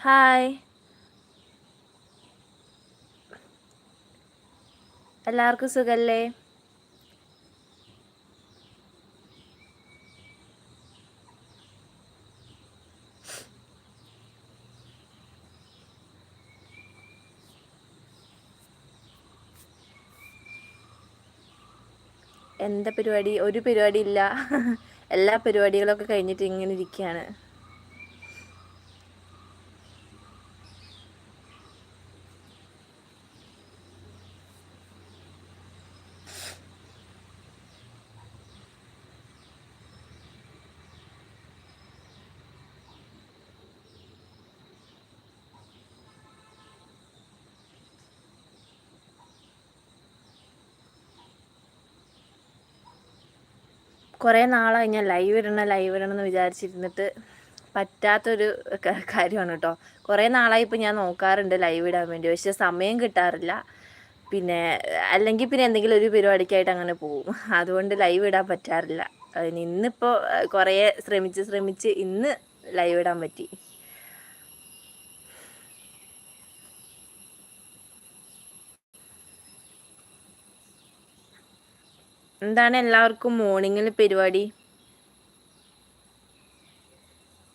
Hi എല്ലാവർക്കും സുഖല്ലേ? എന്താ പരിപാടി? ഒരു പരിപാടി ഇല്ല എല്ലാ പരിപാടികളൊക്കെ കഴിഞ്ഞിട്ട് ഇങ്ങനെ ഇരിക്കുകയാണ് കുറേ നാളായി ഞാൻ ലൈവ് ഇടണം ലൈവ് ഇടണം എന്ന് വിചാരിച്ചിരുന്നിട്ട് പറ്റാത്തൊരു കാര്യമാണ് കേട്ടോ കുറേ നാളായി ഇപ്പോൾ ഞാൻ നോക്കാറുണ്ട് ലൈവ് ഇടാൻ വേണ്ടി. പക്ഷേ സമയം കിട്ടാറില്ല. പിന്നെ അല്ലെങ്കിൽ പിന്നെ എന്തെങ്കിലും ഒരു പരിപാടിക്കായിട്ട് അങ്ങനെ പോകും. അതുകൊണ്ട് ലൈവ് ഇടാൻ പറ്റാറില്ല. ഇന്നിപ്പോൾ കുറേ ശ്രമിച്ച് ശ്രമിച്ച് ഇന്ന് ലൈവ് ഇടാൻ പറ്റി. എന്താണ് എല്ലാവർക്കും മോർണിംഗിൽ പരിപാടി?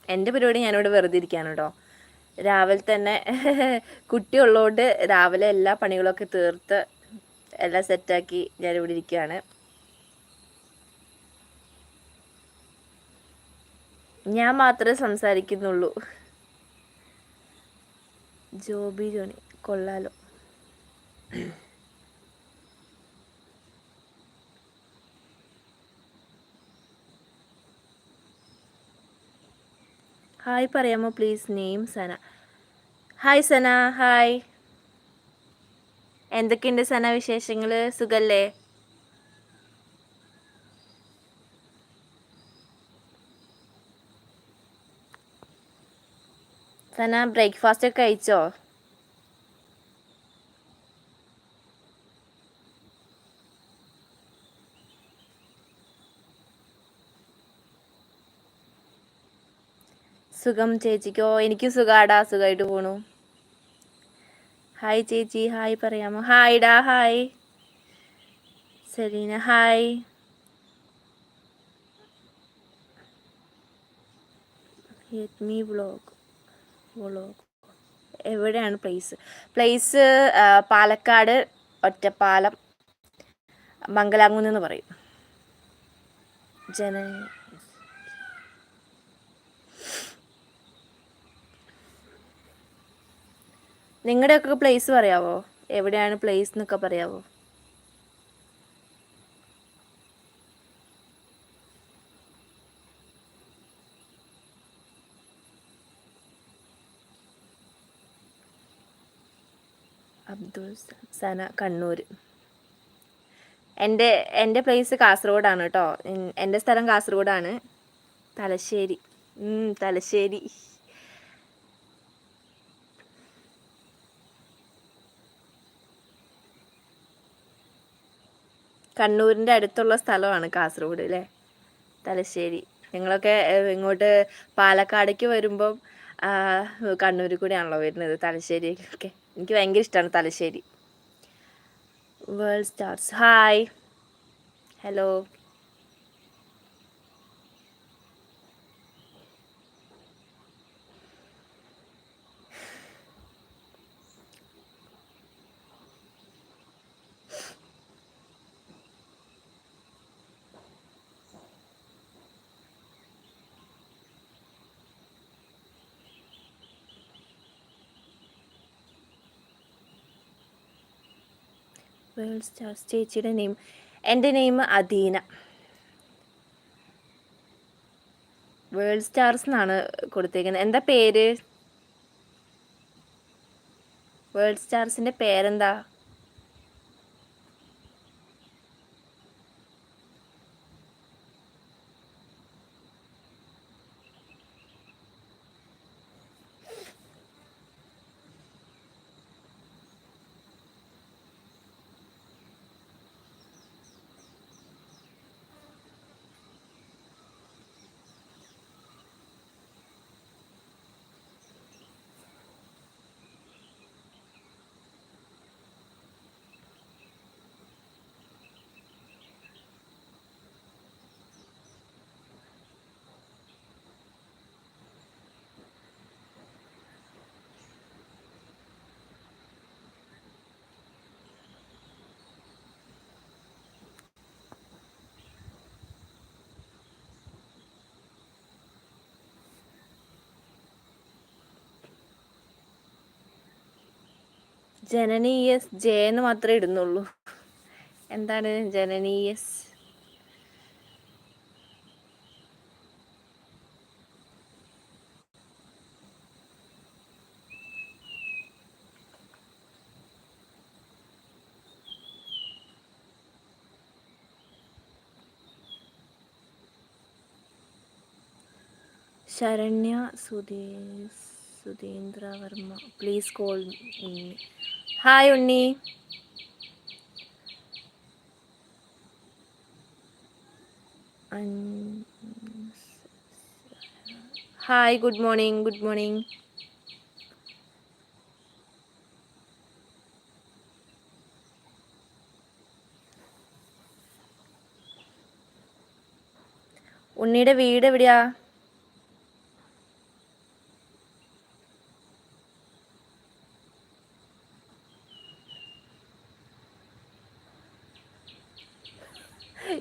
എന്റെ പരിപാടി ഞാനിവിടെ വെറുതെ ഇരിക്കുകയാണ് കേട്ടോ. രാവിലെ തന്നെ കുട്ടി ഉള്ളതുകൊണ്ട് രാവിലെ എല്ലാ പണികളൊക്കെ തീർത്ത് എല്ലാം സെറ്റാക്കി ഞാനിവിടെ ഇരിക്കുകയാണ്. ഞാൻ മാത്രമേ സംസാരിക്കുന്നുള്ളൂ. ജോബി ജോണി കൊള്ളാലോ. ഹായ് പറയാമോ? Please name Sana. Hi Sana hi. എന്തൊക്കെയുണ്ട് സന വിശേഷങ്ങൾ സുഖല്ലേ? സന ബ്രേക്ക്ഫാസ്റ്റ് ഒക്കെ കഴിച്ചോ? സുഖം ചേച്ചിക്കോ? എനിക്ക് സുഖാടാ. സുഖമായിട്ട് പോണു. ഹായ് ചേച്ചി. ഹായ് പറയാമോ? ഹായ് ഡാ hi. Selina hi. Me vlog vlog എവിടെയാണ് പ്ലേസ് പ്ലേസ് പാലക്കാട് ഒറ്റപ്പാലം മംഗലാംകുന്ന് എന്ന് പറയും. ജന നിങ്ങളുടെയൊക്കെ പ്ലേസ് പറയാവോ? എവിടെയാണ് പ്ലേസ് എന്നൊക്കെ പറയാവോ? അബ്ദുൾ സന കണ്ണൂർ എന്റെ എന്റെ പ്ലേസ് കാസർഗോഡാണ് കേട്ടോ. എന്റെ സ്ഥലം കാസർഗോഡാണ്. തലശ്ശേരി. തലശ്ശേരി. കണ്ണൂരിന്റെ അടുത്തുള്ള സ്ഥലമാണ് കാസർഗോഡ് അല്ലേ തലശ്ശേരി. ഞങ്ങളൊക്കെ ഇങ്ങോട്ട് പാലക്കാടേക്ക് വരുമ്പം കണ്ണൂരിൽ കൂടെയാണല്ലോ വരുന്നത് തലശ്ശേരിയിലൊക്കെ. എനിക്ക് ഭയങ്കര ഇഷ്ടമാണ് Thalassery. World stars hi hello world stars ചേച്ചിയുടെ നെയിം. എന്റെ നെയിം അദീന. വേൾഡ് സ്റ്റാർസ് എന്നാണ് കൊടുത്തേക്കുന്നത്. എന്താ പേര്? വേൾഡ് സ്റ്റാർസിന്റെ പേരെന്താ? ജനനി എസ് ജെ എന്ന് മാത്രമേ ഇടുന്നുള്ളൂ. എന്താണ് ജനനീയസ് Saranya Sudhi Sudheendra Varma. Please call Unni hi Unni. Hi good morning good morning. ഉണ്ണിയുടെ വീട് എവിടെയാ?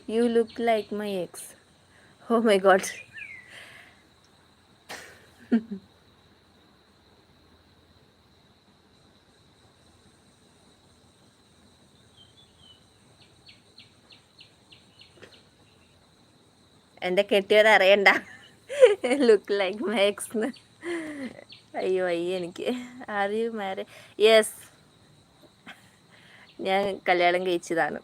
You look like my ex. Oh my god. എന്റെ കെട്ടിയത് അറിയണ്ട. ലുക്ക് ലൈക്ക് മൈ എക്സ് അയ്യോ അയ്യോ എനിക്ക് ആർ യു യെസ് ഞാൻ കല്യാണം കഴിച്ചതാണ്.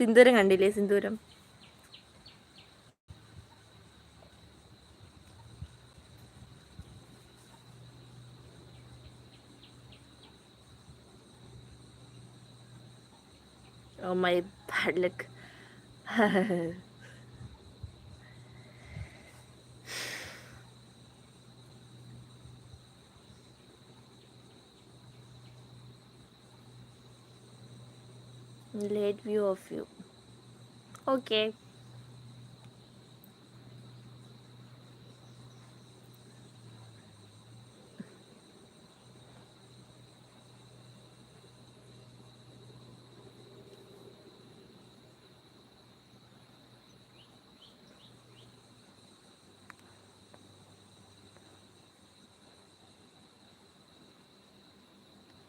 സിന്ദൂരം കണ്ടില്ലേ സിന്ദൂരം Oh my bad luck. late view of you. Okay.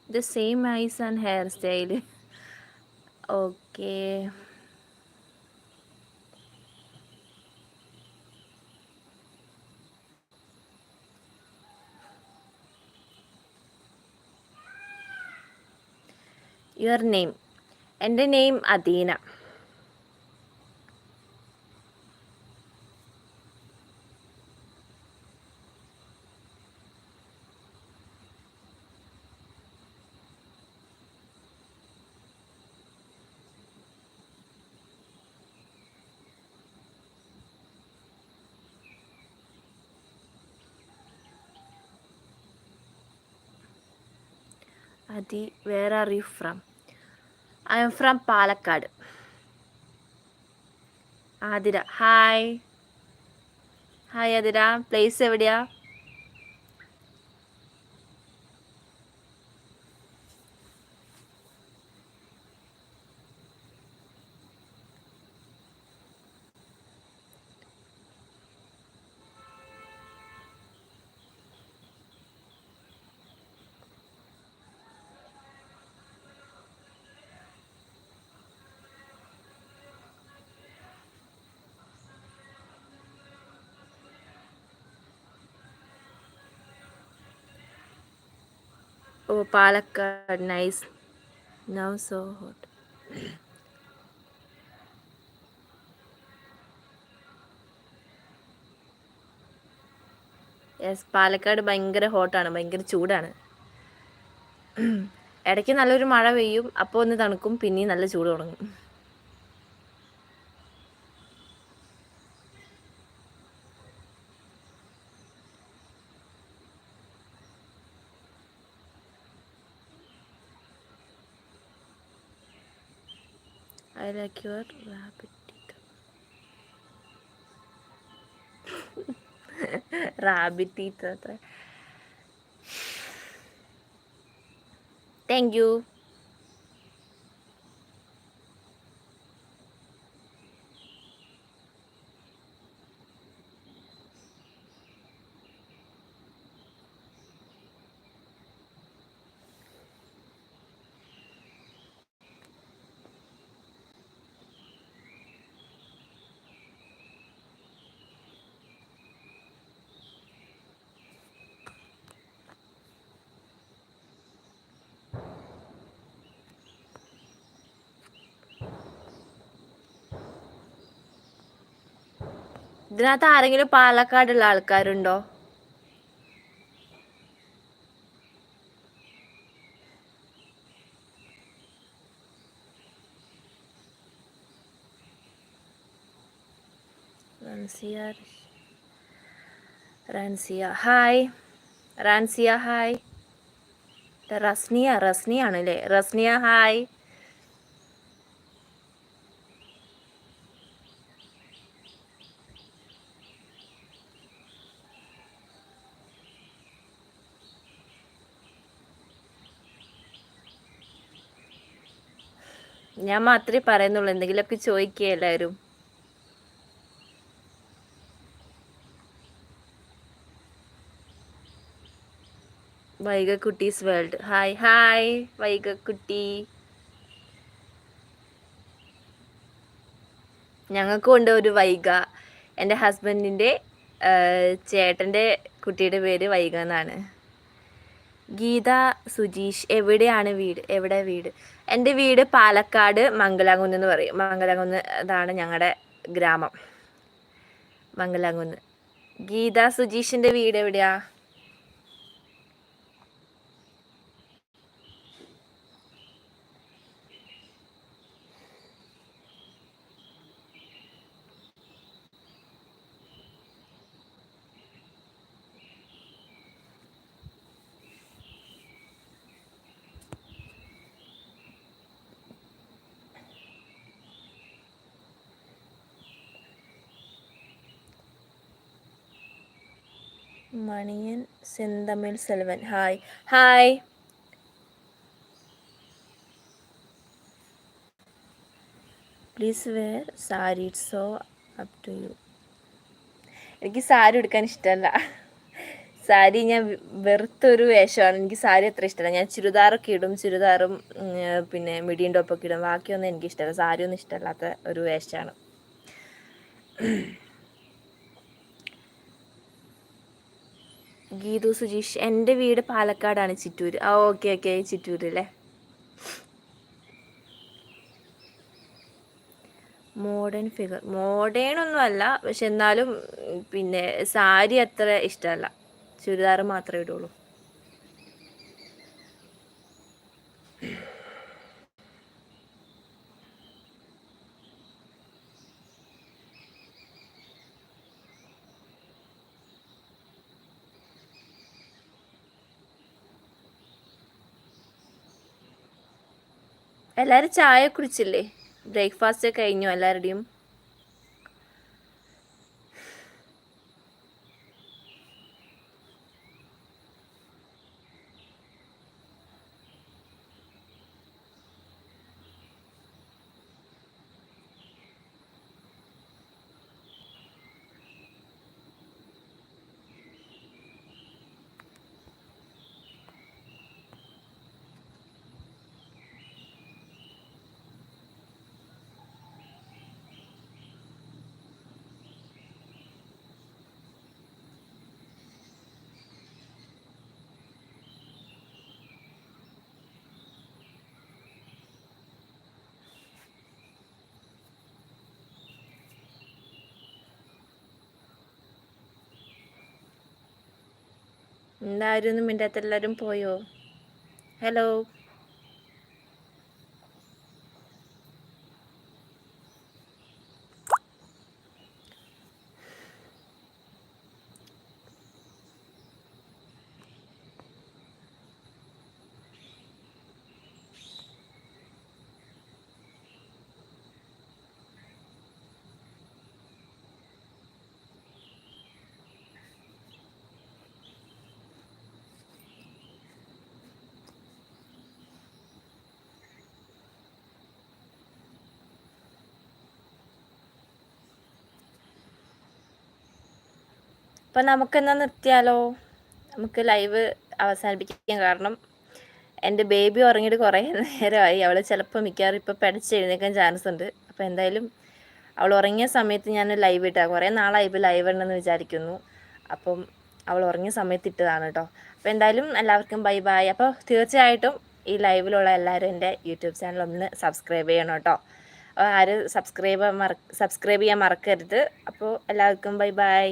The same eyes and hairstyle Okay. Your name. എന്റെ name Adeena Adi, where are you from? I am from Palakkad. Adira, hi. Hi Adira, place എവിടെയാ Oh, Palakkad. Nice now so hot yes Palakkad ഭയങ്കര ഹോട്ടാണ് ഭയങ്കര ചൂടാണ്. ഇടയ്ക്ക് നല്ലൊരു മഴ പെയ്യും. അപ്പോൾ ഒന്ന് തണുക്കും. പിന്നെയും നല്ല ചൂട് തുടങ്ങും. bayrak yiyor. Rabbit eater. Thank you. ഇതിനകത്ത് ആരെങ്കിലും പാലക്കാടുള്ള ആൾക്കാരുണ്ടോ? റൻസിയ ഹായ്. റാൻസിയ ഹായ്. റസ്നിയ റസ്നിയ ആണല്ലേ റസ്നിയ ഹായ്. ഞാൻ മാത്രമേ പറയുന്നുള്ളൂ എന്തെങ്കിലുമൊക്കെ ചോദിക്കുക എല്ലാവരും. വൈഗക്കുട്ടീസ് വേൾഡ്. ഹായ് ഹായ് വൈഗക്കുട്ടി. ഞങ്ങൾക്കും ഉണ്ട് ഒരു വൈഗ. എന്റെ ഹസ്ബൻഡിന്റെ ചേട്ടന്റെ കുട്ടിയുടെ പേര് വൈഗ എന്നാണ്. ഗീത സുജീഷ് എവിടെയാണ് വീട്? എവിടെ വീട്? എന്റെ വീട് പാലക്കാട് മംഗലാകുന്ന് എന്ന് പറയും. മംഗലാകുന്ന് അതാണ് ഞങ്ങളുടെ ഗ്രാമം. മംഗലാകുന്ന്. ഗീത സുജീഷിന്റെ വീട് എവിടെയാ? Maniyan Senthamil Selvan. Hi. Hi. Please where sari. It so up to you. എനിക്ക് സാരി എടുക്കാൻ ഇഷ്ടമല്ല സാരി ഞാൻ വെറുത്തൊരു വേഷമാണ്. എനിക്ക് സാരി അത്ര ഇഷ്ടമല്ല ഞാൻ ചുരിദാറൊക്കെ ഇടും. ചുരിദാറും പിന്നെ മിഡിയും ടോപ്പൊക്കെ ഇടും. ബാക്കിയൊന്നും എനിക്ക് ഇഷ്ടമല്ല സാരി ഒന്നും ഇഷ്ടമല്ലാത്ത ഒരു വേഷമാണ്. ഗീതു സുജീഷ് എന്റെ വീട് പാലക്കാടാണ് ചിറ്റൂർ ആ ഓക്കെ ഓക്കെ ചിറ്റൂർ അല്ലേ മോഡേൺ ഫിഗർ. മോഡേൺ ഒന്നുമല്ല പക്ഷെ എന്നാലും പിന്നെ സാരി അത്ര ഇഷ്ടമല്ല. ചുരിദാർ മാത്രമേ ഇടുള്ളൂ. എല്ലാവരും ചായ കുടിച്ചില്ലേ? ബ്രേക്ക്ഫാസ്റ്റ് കഴിഞ്ഞു എല്ലാവരുടെയും ഒന്നും മിണ്ടാത്ത എല്ലാവരും പോയോ? ഹലോ അപ്പം നമുക്കെന്നാ നിർത്തിയാലോ? നമുക്ക് ലൈവ് അവസാനിപ്പിക്കാൻ കാരണം എന്റെ ബേബി ഉറങ്ങിയിട്ട് കുറേ നേരമായി. അവൾ ചിലപ്പോൾ മിക്കവാറും ഇപ്പോൾ പിടച്ചെഴുന്നേക്കാൻ ചാൻസ് ഉണ്ട്. അപ്പോൾ എന്തായാലും അവൾ ഉറങ്ങിയ സമയത്ത് ഞാൻ ലൈവ് ഇട്ടാ കുറേ നാളായി ഇപ്പോൾ ലൈവ് ഉണ്ടെന്ന് വിചാരിക്കുന്നു. അപ്പം അവൾ ഉറങ്ങിയ സമയത്ത് ഇട്ടതാണ് കേട്ടോ അപ്പോൾ എന്തായാലും എല്ലാവർക്കും ബൈ ബൈ അപ്പോൾ തീർച്ചയായിട്ടും ഈ ലൈവിലുള്ള എല്ലാവരും എന്റെ യൂട്യൂബ് ചാനൽ ഒന്ന് സബ്സ്ക്രൈബ് ചെയ്യണം കേട്ടോ ആരും സബ്സ്ക്രൈബ് മറ സബ്സ്ക്രൈബ് ചെയ്യാൻ മറക്കരുത്. അപ്പോൾ എല്ലാവർക്കും ബൈ ബൈ